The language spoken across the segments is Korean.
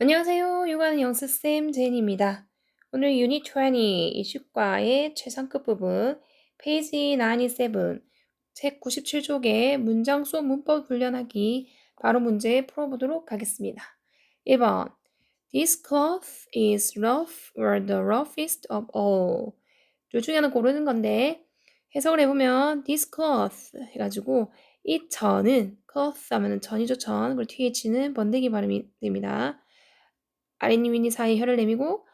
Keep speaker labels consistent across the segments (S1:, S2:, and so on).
S1: 안녕하세요. 육아는 영수쌤 제인입니다. 오늘 유닛 20 이슈과의 최상급 부분 페이지 97, 책 97쪽의 문장 속 문법 훈련하기 바로 문제 풀어보도록 하겠습니다. 1번 This cloth is rough or the roughest of all. 둘 중에 하나 고르는 건데 해석을 해보면 this cloth 해가지고 이 전은 cloth 하면 전이죠 전 그리고 th는 번데기 발음이 됩니다. 아랫니 윗니 사이 혀를 내미고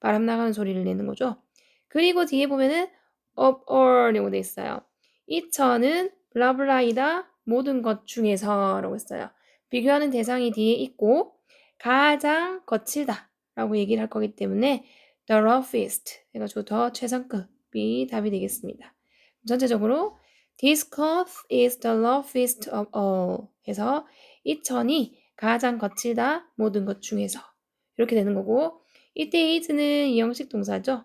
S1: 바람 나가는 소리를 내는 거죠. 그리고 뒤에 보면은 of all이라고 돼 있어요. 이 처는 블라블라이다 모든 것 중에서 라고 했어요. 비교하는 대상이 뒤에 있고 가장 거칠다 라고 얘기를 할 거기 때문에 the roughest 해가지고 더 최상급이 답이 되겠습니다. 전체적으로 this cloth is the roughest of all 해서 이 천이 가장 거칠다 모든 것 중에서 이렇게 되는 거고 이때 is는 이형식 동사죠.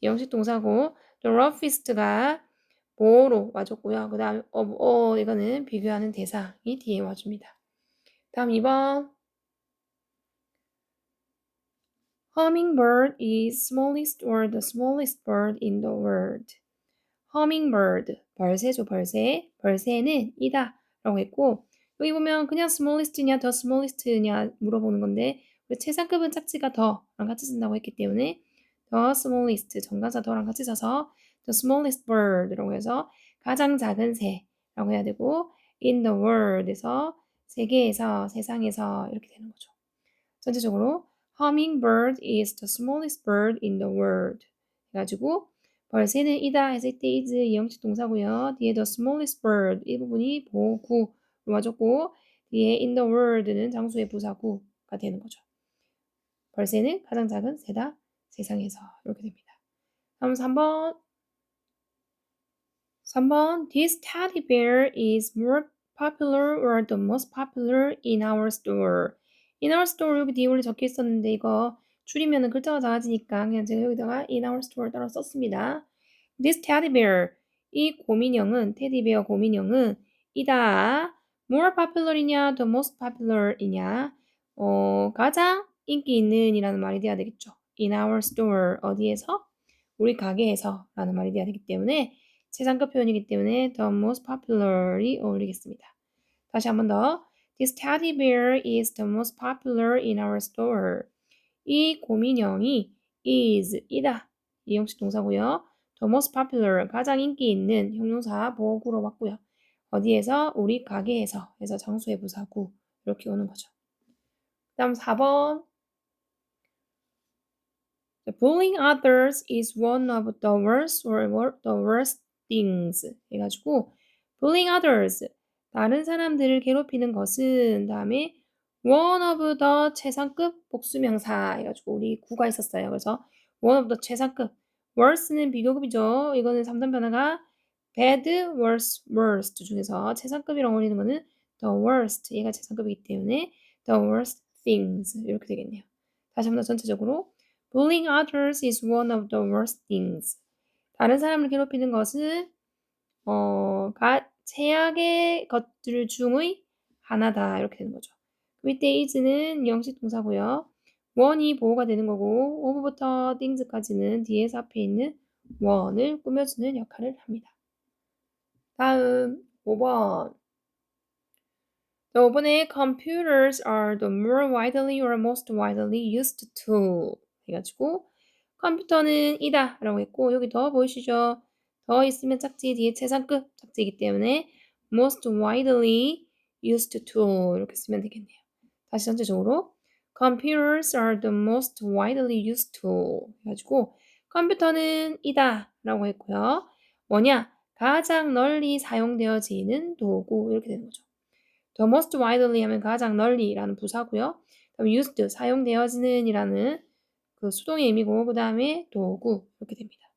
S1: 이형식 동사고 the roughest가 뭐로 와줬고요. 그 다음에 of all 이거는 비교하는 대상이 뒤에 와줍니다. 다음 2번 Hummingbird is smallest or the smallest bird in the world. Hummingbird, 벌새죠, 벌새. 벌새는 이다 라고 했고 여기 보면 그냥 smallest냐 더 smallest냐 물어보는 건데 최상급은 짝지가 더랑 같이 쓴다고 했기 때문에 the smallest 정관사 더랑 같이 써서 the smallest bird라고 해서 가장 작은 새라고 해야 되고 in the world에서 세계에서 세상에서 이렇게 되는 거죠. 전체적으로 hummingbird is the smallest bird in the world 해가지고 벌새는 이다 해서 이때 is 이형식 동사고요. 뒤에 the smallest bird 이 부분이 보구로 와줬고 뒤에 in the world는 장수의 부사구가 되는 거죠. 벌새는 가장 작은 새다 세상에서 이렇게 됩니다. 다음 3번 3번 This teddy bear is more popular or the most popular in our store. In our store 여기 원래 적혀 있었는데 이거 줄이면 글자가 작아지니까 그냥 제가 여기다가 in our store 따라 썼습니다. This teddy bear 이 곰인형은 테디베어 곰인형은 이다 more popular이냐 the most popular이냐 어, 가장 인기 있는 이라는 말이 돼야 되겠죠. In our store 어디에서? 우리 가게에서 라는 말이 돼야 되기 때문에 최상급 표현이기 때문에 the most popular이 어울리겠습니다. 다시 한 번 더. This teddy bear is the most popular in our store. 이 곰인형이 is 이다. 이 형식 동사고요. The most popular 가장 인기 있는 형용사 보구로 왔고요. 어디에서? 우리 가게에서 해서 장소의 부사구 이렇게 오는 거죠. 다음 4번 The bullying others is one of the worst or the worst things. 해가지고 bullying others 다른 사람들을 괴롭히는 것은 다음에 one of the 최상급 복수명사 해가지고 우리 구가 있었어요. 그래서 one of the 최상급 worst는 비교급이죠. 이거는 3단 변화가 bad, worse, worst 중에서 최상급이라고 어울리는 거는 the worst 얘가 최상급이기 때문에 the worst things 이렇게 되겠네요. 다시 한번 더 전체적으로 Bullying others is one of the worst things. 다른 사람을 괴롭히는 것은 어, 가, 최악의 것들 중의 하나다 이렇게 되는 거죠. 이때 is는 영식 동사고요. one이 보호가 되는 거고 of부터 things까지는 뒤에서 앞에 있는 one을 꾸며주는 역할을 합니다. 다음 5번 5번에 computers are the more widely or most widely used tool 해가지고 컴퓨터는 이다 라고 했고 여기 더 보이시죠? 더 있으면 짝지 뒤에 최상급 짝지이기 때문에 most widely used tool 이렇게 쓰면 되겠네요. 다시 전체적으로 computers are the most widely used tool 해가지고 컴퓨터는 이다 라고 했고요. 뭐냐? 가장 널리 사용되어지는 도구 이렇게 되는 거죠. the most widely 하면 가장 널리라는 부사고요. 그럼 used 사용되어지는 이라는 그 수동의 의미고 그 다음에 도구 이렇게 됩니다.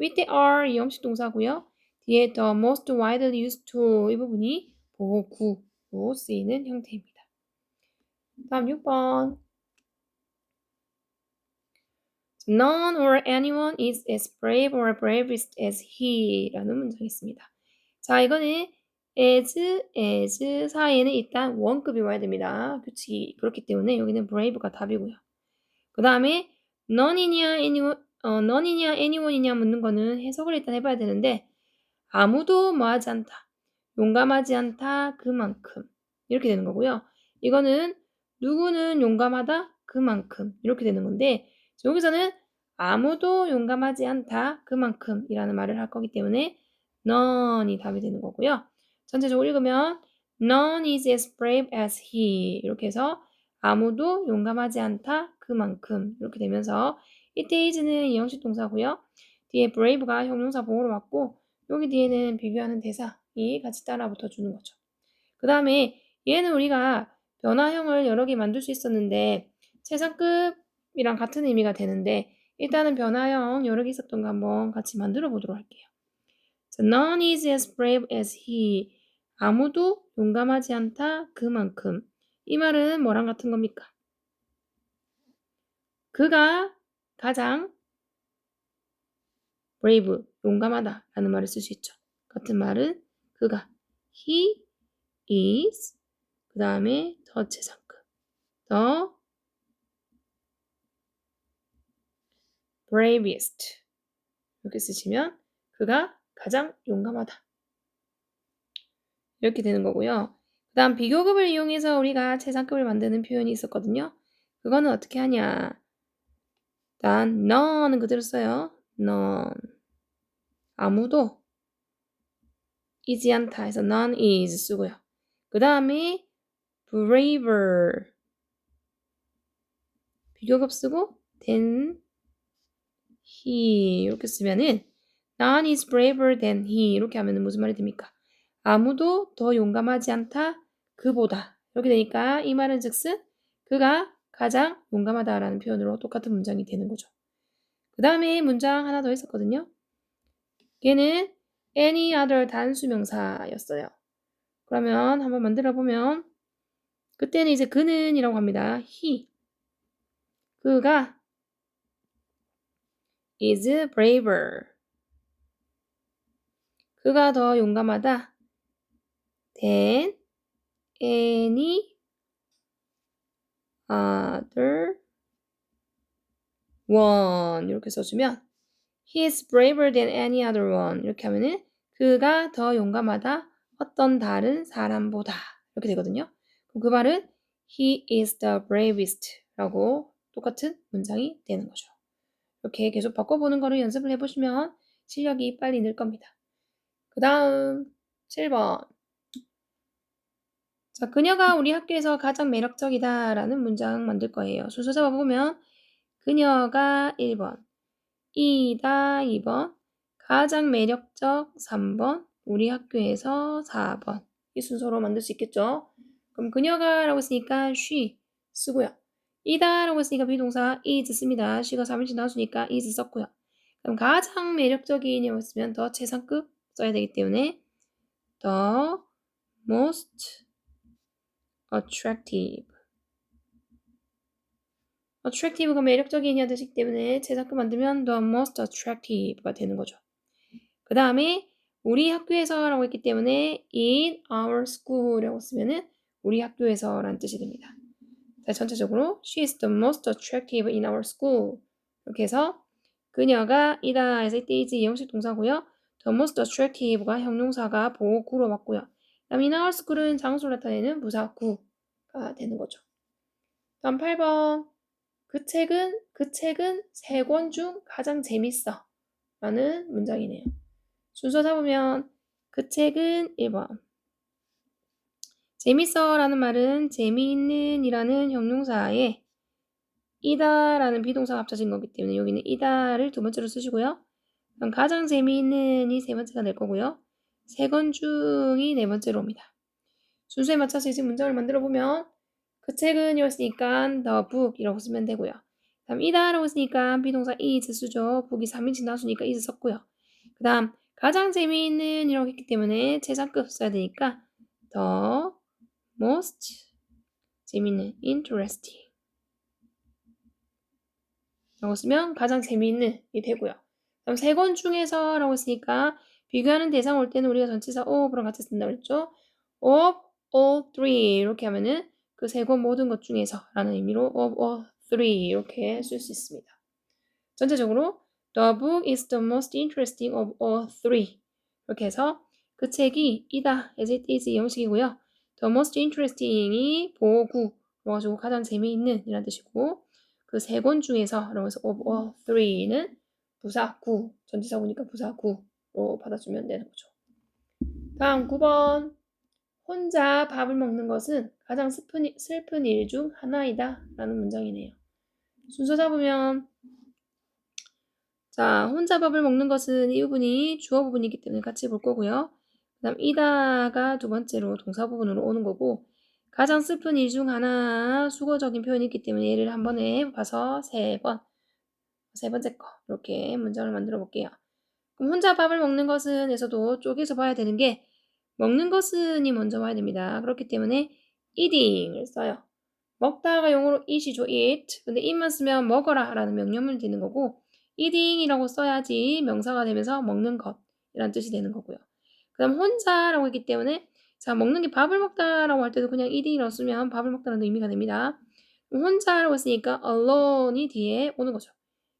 S1: with are 이 형식 동사고요. 뒤에 the most widely used to 이 부분이 보구로 쓰이는 형태입니다. 다음 6번 None or anyone is as brave or bravest as he 라는 문장이 있습니다. 자, 이거는 as, as 사이에는 일단 원급이 와야 됩니다. 규칙이 그렇기 때문에 여기는 brave가 답이고요. 그 다음에 none이냐 anyone, 어, none이냐 anyone이냐 묻는 거는 해석을 일단 해봐야 되는데 아무도 뭐 하지 않다. 용감하지 않다. 그만큼. 이렇게 되는 거고요. 이거는 누구는 용감하다. 그만큼. 이렇게 되는 건데 여기서는 아무도 용감하지 않다. 그만큼 이라는 말을 할 거기 때문에 none이 답이 되는 거고요. 전체적으로 읽으면 none is as brave as he 이렇게 해서 아무도 용감하지 않다. 그만큼 이렇게 되면서 it is는 이형식 동사고요. 뒤에 brave가 형용사 보호로 왔고 여기 뒤에는 비교하는 대사이 같이 따라 붙어주는 거죠. 그 다음에 얘는 우리가 변화형을 여러 개 만들 수 있었는데 최상급이랑 같은 의미가 되는데 일단은 변화형 여러 개 있었던 거 한번 같이 만들어 보도록 할게요. So, none is as brave as he. 아무도 용감하지 않다 그만큼. 이 말은 뭐랑 같은 겁니까? 그가 가장 brave, 용감하다 라는 말을 쓸 수 있죠. 같은 말은 그가 he is 그 다음에 더 최상급 the bravest 이렇게 쓰시면 그가 가장 용감하다 이렇게 되는 거고요. 그 다음 비교급을 이용해서 우리가 최상급을 만드는 표현이 있었거든요. 그거는 어떻게 하냐 일단 none은 그대로 써요. none 아무도 이지 않다 해서 none is 쓰고요. 그 다음에 braver 비교급 쓰고 than he 이렇게 쓰면은 none is braver than he 이렇게 하면은 무슨 말이 됩니까? 아무도 더 용감하지 않다 그보다 이렇게 되니까 이 말은 즉슨 그가 가장 용감하다라는 표현으로 똑같은 문장이 되는 거죠. 그 다음에 문장 하나 더 있었거든요. 걔는 any other 단수명사였어요. 그러면 한번 만들어 보면 그때는 이제 그는이라고 합니다. he 그가 is braver 그가 더 용감하다 than any other one 이렇게 써주면 he is braver than any other one 이렇게 하면은 그가 더 용감하다 어떤 다른 사람보다 이렇게 되거든요. 그럼 그 말은 he is the bravest 라고 똑같은 문장이 되는 거죠. 이렇게 계속 바꿔보는 거를 연습을 해보시면 실력이 빨리 늘 겁니다. 그 다음 7번 자, 그녀가 우리 학교에서 가장 매력적이다 라는 문장 만들 거예요. 순서 잡아보면 그녀가 1번, 이다 2번, 가장 매력적 3번, 우리 학교에서 4번. 이 순서로 만들 수 있겠죠? 그럼 그녀가 라고 했으니까 she 쓰고요. 이다 라고 했으니까 비동사 is 씁니다. she가 3인칭 나왔으니까 is 썼고요. 그럼 가장 매력적인이라고 했으면 더 최상급 써야 되기 때문에 the most attractive attractive가 매력적인이야 되기 때문에 최상급 만들면 the most attractive가 되는 거죠. 그 다음에 우리 학교에서 라고 했기 때문에 in our school이라고 쓰면은 우리 학교에서 라는 뜻이 됩니다. 자, 전체적으로 she is the most attractive in our school 이렇게 해서 그녀가 이다 해서 이때 is 이형식 동사고요. the most attractive가 형용사가 보구로 맞고요. School은 장소를 나타내는 부사 구가 되는 거죠. 다음 8번 그 책은 그 책은 세 권 중 가장 재밌어 라는 문장이네요. 순서 잡으면 그 책은 1번. 재밌어 라는 말은 재미있는 이라는 형용사에 이다 라는 비동사가 합쳐진 거기 때문에 여기는 이다를 두 번째로 쓰시고요. 가장 재미있는 이 세 번째가 될 거고요. 세 권 중이 네 번째로 옵니다. 순서에 맞춰서 이제 문장을 만들어 보면 그 책은 이었으니까 the book이라고 쓰면 되고요. 다음 이다라고 했으니까 비동사 is 쓰죠. book이 3인칭 나왔으니까 is 썼고요. 그 다음 가장 재미있는 이라고 했기 때문에 최상급 써야 되니까 the most 재미있는 interesting 라고 쓰면 가장 재미있는 이 되고요. 그럼 세 권 중에서 라고 했으니까 비교하는 대상 올 때는 우리가 전치사 of랑 같이 쓴다 그랬죠? of all three 이렇게 하면은 그세권 모든 것 중에서 라는 의미로 of all three 이렇게 쓸 수 있습니다. 전체적으로 The book is the most interesting of all three 이렇게 해서 그 책이 이다 as it is 이 형식이고요. The most interesting이 보고 그래가지고 가장 재미있는 이란 뜻이고 그 세 권 중에서 그래서 of all three는 부사 구 전치사구니까 부사 구 로 받아주면 되는 거죠. 다음 9번 혼자 밥을 먹는 것은 가장 슬픈, 슬픈 일 중 하나이다 라는 문장이네요. 순서 잡으면 자 혼자 밥을 먹는 것은 이 부분이 주어 부분이기 때문에 같이 볼 거고요. 그 다음 이다가 두 번째로 동사 부분으로 오는 거고 가장 슬픈 일 중 하나 수거적인 표현이 있기 때문에 얘를 한 번에 봐서 세 번, 세 번째 거 이렇게 문장을 만들어 볼게요. 혼자 밥을 먹는 것은에서도 쪼개서 봐야 되는 게 먹는 것은이 먼저 와야 됩니다. 그렇기 때문에 eating을 써요. 먹다가 용어로 eat이죠, eat. 근데 eat만 쓰면 먹어라 라는 명령문이 되는 거고 eating이라고 써야지 명사가 되면서 먹는 것이라는 뜻이 되는 거고요. 그 다음 혼자라고 했기 때문에 자 먹는 게 밥을 먹다라고 할 때도 그냥 eating이라고 쓰면 밥을 먹다라는 의미가 됩니다. 혼자라고 했으니까 alone이 뒤에 오는 거죠.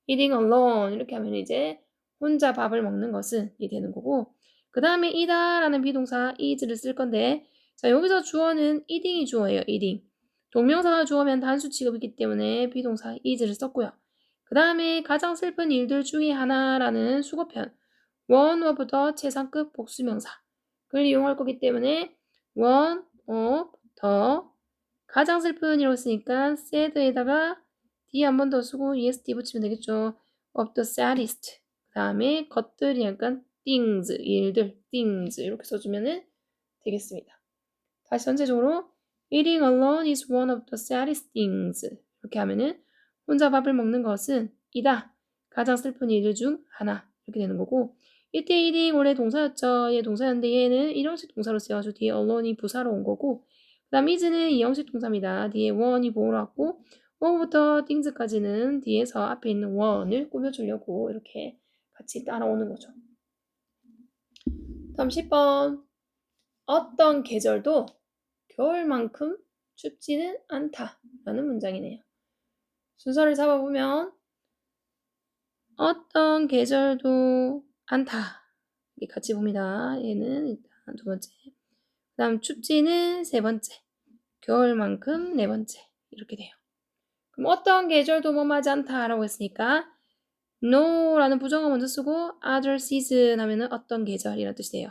S1: eating alone 이렇게 하면 이제 혼자 밥을 먹는 것은 이 되는 거고 그 다음에 이다라는 비동사 is를 쓸 건데 자 여기서 주어는 eating이 주어예요. eating. 동명사가 주어면 단수 취급이기 때문에 비동사 is를 썼고요. 그 다음에 가장 슬픈 일들 중에 하나라는 수거편 one of the 최상급 복수명사 를 이용할 거기 때문에 one of the 가장 슬픈 이라고 했으니까 sad에다가 d 한 번 더 쓰고 esd 붙이면 되겠죠. of the saddest 그 다음에 것들이 약간 things 일들 things 이렇게 써주면 되겠습니다. 다시 전체적으로 eating alone is one of the saddest things 이렇게 하면은 혼자 밥을 먹는 것은 이다 가장 슬픈 일들 중 하나 이렇게 되는 거고 이때 eating 원래 동사였죠. 얘 동사였는데 얘는 일형식 동사로 쓰여가지고 뒤에 alone이 부사로 온 거고 그 다음 is는 이형식 동사입니다. 뒤에 one이 보호로 왔고 one부터 things까지는 뒤에서 앞에 있는 one을 꾸며주려고 이렇게 같이 따라오는 거죠. 다음 10번 어떤 계절도 겨울만큼 춥지는 않다 라는 문장이네요. 순서를 잡아보면 어떤 계절도 않다. 같이 봅니다. 얘는 일단 두 번째. 그 다음 춥지는 세 번째. 겨울만큼 네 번째. 이렇게 돼요. 그럼 어떤 계절도 뭐하지 않다라고 했으니까 no라는 부정어 먼저 쓰고 other season 하면은 어떤 계절이라는 뜻이 에요.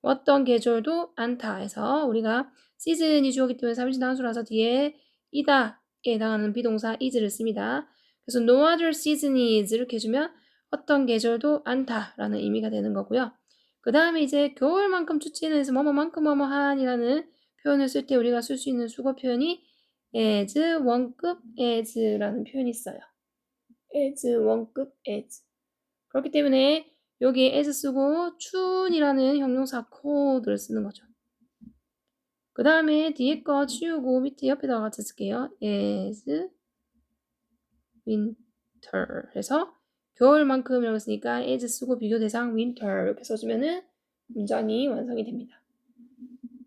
S1: 어떤 계절도 않다 해서 우리가 season이 주어기 때문에 삼진 단수라서 뒤에 이다에 해당하는 비동사 is를 씁니다. 그래서 no other season is 이렇게 해주면 어떤 계절도 않다라는 의미가 되는 거고요. 그 다음에 이제 겨울만큼 춥지는 해서 뭐뭐만큼 뭐뭐한이라는 표현을 쓸 때 우리가 쓸 수 있는 수거 표현이 as 원급 as라는 표현이 있어요. As 원급 as 그렇기 때문에 여기에 as 쓰고 춘이라는 형용사 cold를 쓰는 거죠. 그 다음에 뒤에 거 치우고 밑에 옆에다가 같이 쓸게요. as winter 해서 겨울만큼 이라고 했으니까 as 쓰고 비교 대상 winter 이렇게 써주면은 문장이 완성이 됩니다.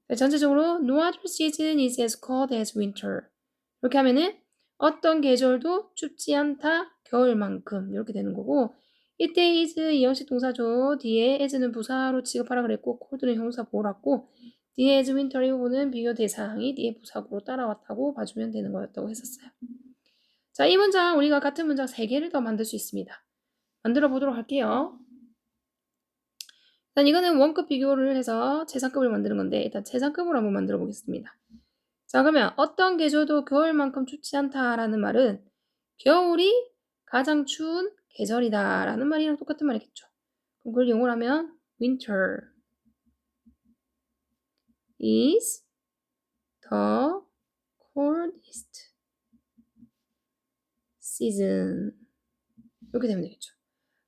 S1: 네, 전체적으로 no other season is as cold as winter 이렇게 하면은 어떤 계절도 춥지 않다 겨울만큼 이렇게 되는 거고 이때 is 이형식 동사죠. 뒤에 as는 부사로 취급하라 그랬고 cold는 형사 보호랐고 뒤에 as winter 이 부분은 비교 대상이 뒤에 부사구로 따라왔다고 봐주면 되는 거였다고 했었어요. 자, 이 문장 우리가 같은 문장 3개를 더 만들 수 있습니다. 만들어 보도록 할게요. 일단 이거는 원급 비교를 해서 최상급을 만드는 건데 일단 최상급으로 한번 만들어 보겠습니다. 자 그러면 어떤 계절도 겨울만큼 춥지 않다라는 말은 겨울이 가장 추운 계절이다 라는 말이랑 똑같은 말이겠죠. 그럼 그걸 영어로 하면 winter is the coldest season 이렇게 되면 되겠죠.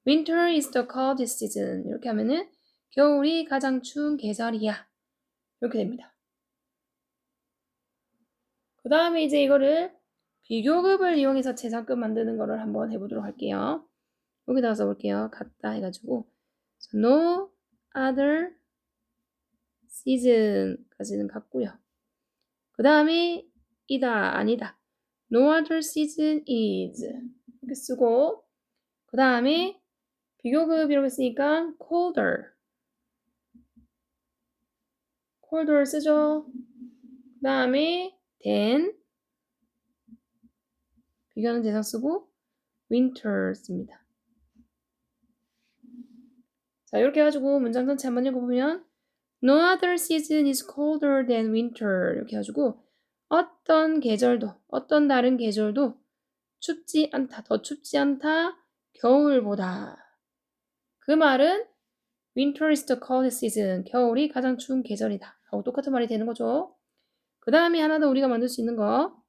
S1: Winter is the coldest season. 이렇게 하면은 겨울이 가장 추운 계절이야. 이렇게 됩니다. 그 다음에 이제 이거를 비교급을 이용해서 재산급 만드는 거를 한번 해보도록 할게요. 여기다가 써볼게요. 같다 해가지고 no other season까지는 같고요. 그 다음에 이다 아니다. No other season is 이렇게 쓰고 그 다음에 비교급 이렇게 쓰니까 colder colder 쓰죠. 그 다음에 than 비교하는 대상 쓰고 winter 씁니다. 자 이렇게 해가지고 문장 전체 한번 읽어보면 No other season is colder than winter 이렇게 해가지고 어떤 계절도 어떤 다른 계절도 춥지 않다 더 춥지 않다 겨울보다 그 말은 winter is the coldest season 겨울이 가장 추운 계절이다 하고 똑같은 말이 되는 거죠 그 다음에 하나 더 우리가 만들 수 있는 거.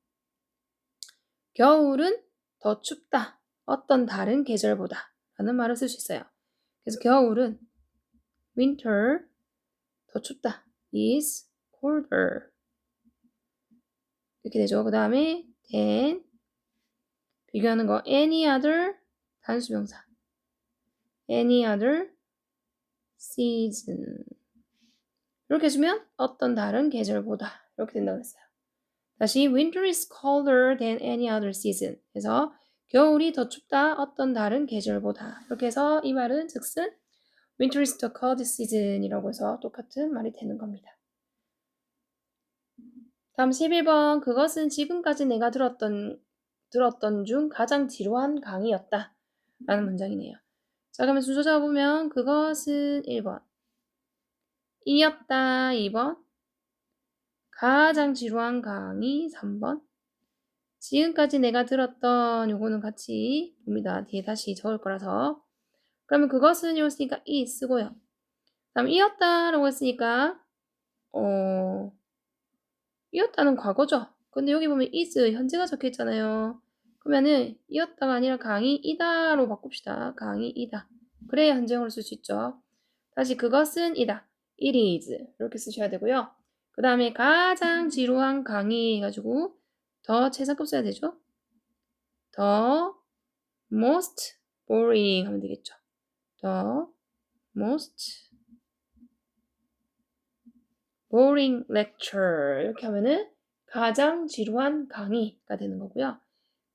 S1: 겨울은 더 춥다. 어떤 다른 계절보다 라는 말을 쓸 수 있어요. 그래서 겨울은 winter 더 춥다. is colder. 이렇게 되죠. 그 다음에 than 비교하는 거. any other 단수명사. any other season. 이렇게 해주면 어떤 다른 계절보다 이렇게 된다고 했어요. 다시 winter is colder than any other season 그래서 겨울이 더 춥다 어떤 다른 계절보다 이렇게 해서 이 말은 즉슨 winter is the coldest season이라고 해서 똑같은 말이 되는 겁니다. 다음 11번 그것은 지금까지 내가 들었던 들었던 중 가장 지루한 강의였다. 라는 문장이네요. 자 그러면 순서 잡으면 그것은 1번 이었다 2번 가장 지루한 강의 3번 지금까지 내가 들었던 요거는 같이 봅니다. 뒤에 다시 적을 거라서 그러면 그것은 이었으니까 이 쓰고요. 다음 이었다라고 했으니까 어 이었다는 과거죠. 근데 여기 보면 is 현재가 적혀 있잖아요. 그러면은 이었다가 아니라 강의이다로 바꿉시다. 강의이다. 그래야 현재형으로 쓸수 있죠. 다시 그것은 이다. it is 이렇게 쓰셔야 되고요. 그 다음에 가장 지루한 강의 해가지고 더 최상급 써야 되죠. 더 most boring 하면 되겠죠. 더 most boring lecture 이렇게 하면은 가장 지루한 강의가 되는 거고요.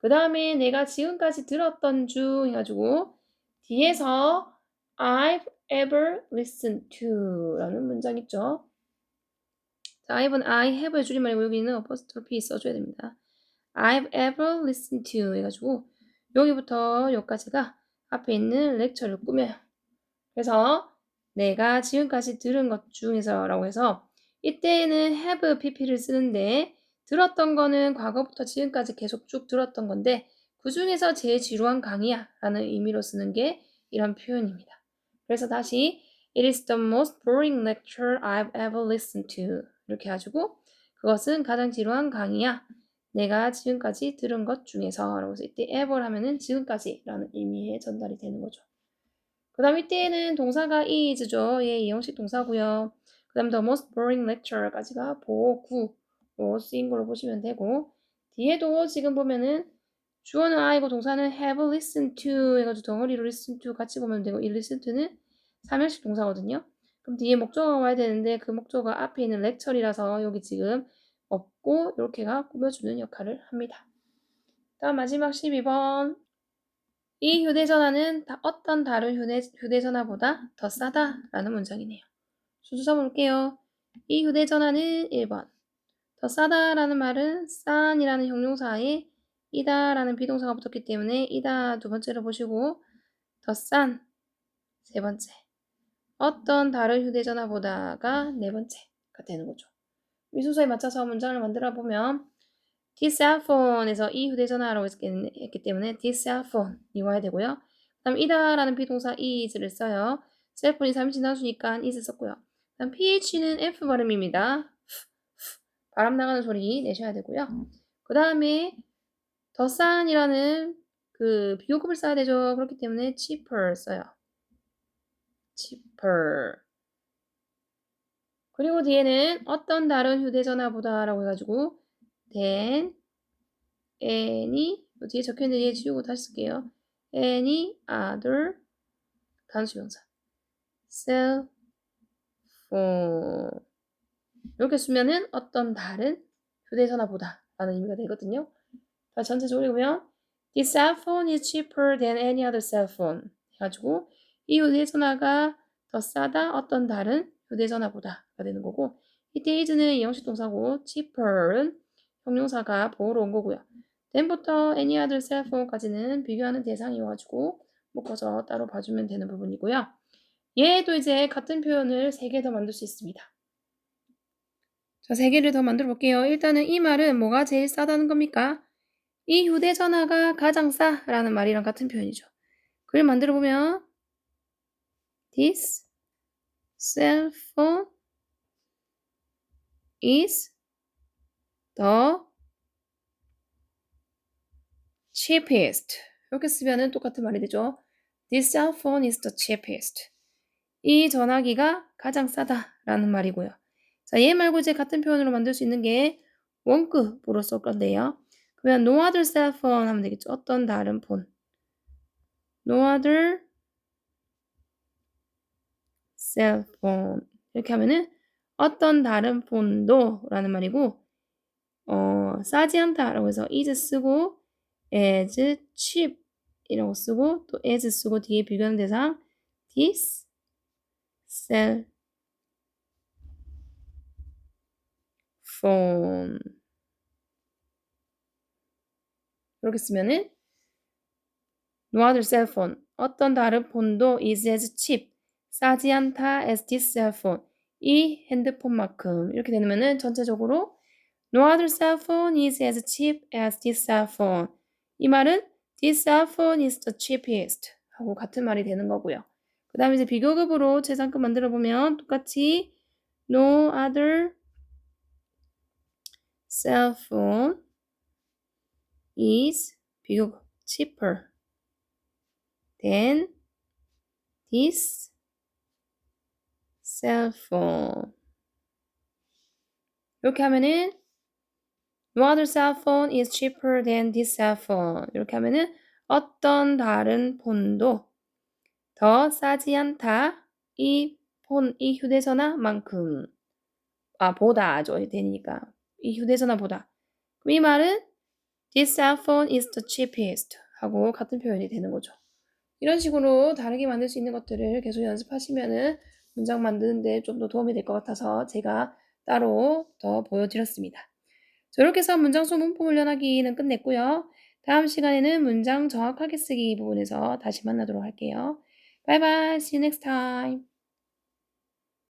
S1: 그 다음에 내가 지금까지 들었던 중 해가지고 뒤에서 I've ever listened to 라는 문장 있죠. 자, I've는 I have의 줄임말이고 여기는 apostrophe 써줘야 됩니다. I've ever listened to 해가지고 여기부터 여기까지가 앞에 있는 렉처를 꾸며요. 그래서 내가 지금까지 들은 것 중에서라고 해서 이때에는 have pp를 쓰는데 들었던 거는 과거부터 지금까지 계속 쭉 들었던 건데 그 중에서 제일 지루한 강의야 라는 의미로 쓰는 게 이런 표현입니다. 그래서 다시 It is the most boring lecture I've ever listened to 이렇게 해가지고 그것은 가장 지루한 강의야 내가 지금까지 들은 것 중에서 라고 해서 이때 ever 하면은 지금까지 라는 의미의 전달이 되는 거죠. 그 다음 이때에는 동사가 is죠. 예, 이형식 동사고요. 그 다음 the most boring lecture까지가 보구로 쓰인 걸로 보시면 되고 뒤에도 지금 보면은 주어는 I고 동사는 have listened to 해가지고 덩어리로 listen to 같이 보면 되고 이 listen to는 삼형식 동사거든요. 그럼 뒤에 목적어가 와야 되는데 그 목적어가 앞에 있는 lecture이라서 여기 지금 없고 이렇게가 꾸며주는 역할을 합니다. 다음 마지막 12번 이 휴대전화는 어떤 다른 휴대, 휴대전화보다 더 싸다라는 문장이네요. 순서 잡아볼게요. 이 휴대전화는 1번. 더 싸다라는 말은 싼이라는 형용사에 이다라는 비동사가 붙었기 때문에 이다 두 번째로 보시고 더 싼 세 번째. 어떤 다른 휴대전화보다가 네 번째가 되는 거죠. 미수서에 맞춰서 문장을 만들어 보면 this cell phone에서 이 휴대전화라고 했기 때문에 this cell phone이 와야 되고요. 그 다음 이다라는 비동사 is를 써요. 셀폰이 3인 단수니까 is 썼고요. 다음 ph는 f 발음입니다. 바람 나가는 소리 내셔야 되고요. 그 다음에 더 싼이라는 그 비교급을 써야 되죠. 그렇기 때문에 cheaper 써요. Cheaper. 그리고 뒤에는 어떤 다른 휴대전화보다 라고 해가지고 than any 뒤에 적혀있는 뒤에 지우고 다시 쓸게요. any other 단수명사 cell phone. 이렇게 쓰면은 어떤 다른 휴대전화보다 라는 의미가 되거든요. 자, 전체적으로 읽으면 This cell phone is cheaper than any other cell phone. 해가지고 이 휴대전화가 더 싸다 어떤 다른 휴대전화보다가 되는 거고 이때 is는 영식 동사고 cheaper은 형용사가 보호로 온 거고요. then부터 any other cell phone까지는 비교하는 대상이어가지고 묶어서 따로 봐주면 되는 부분이고요. 얘도 이제 같은 표현을 세개더 만들 수 있습니다. 자, 세 개를 더 만들어 볼게요. 일단은 이 말은 뭐가 제일 싸다는 겁니까? 이 휴대전화가 가장 싸라는 말이랑 같은 표현이죠. 그걸 만들어 보면 This cell phone is the cheapest. 이렇게 쓰면은 똑같은 말이 되죠. This cell phone is the cheapest. 이 전화기가 가장 싸다라는 말이고요. 자, 얘 말고 이제 같은 표현으로 만들 수 있는 게 원급으로 쓸 건데요. 그러면 no other cell phone 하면 되겠죠. 어떤 다른 폰. no other cell phone. 이렇게 하면은 어떤 다른 폰도 라는 말이고 어, 싸지 않다 라고 해서 is 쓰고 as cheap 이라고 쓰고 또 as 쓰고 뒤에 비교하는 대상 this cell phone 이렇게 쓰면은 no other cell phone 어떤 다른 폰도 is as cheap 싸지 않다 as this cell phone 이 핸드폰만큼 이렇게 되면은 전체적으로 no other cell phone is as cheap as this cell phone 이 말은 this cell phone is the cheapest 하고 같은 말이 되는 거고요. 그 다음에 이제 비교급으로 최상급 만들어 보면 똑같이 no other cell phone is 비교급 cheaper than this cell phone. 이렇게 하면은 no other cell phone is cheaper than this cell phone. 이렇게 하면은 어떤 다른 폰도 더 싸지 않다. 이 폰, 이 휴대전화만큼. 아, 보다죠. 되니까. 이 휴대전화보다. 이 말은 this cell phone is the cheapest 하고 같은 표현이 되는 거죠. 이런 식으로 다르게 만들 수 있는 것들을 계속 연습하시면은 문장 만드는데 좀 더 도움이 될 것 같아서 제가 따로 더 보여드렸습니다. 자, 이렇게 해서 문장 속 문법 훈련하기는 끝냈고요. 다음 시간에는 문장 정확하게 쓰기 부분에서 다시 만나도록 할게요. Bye bye. See you next time.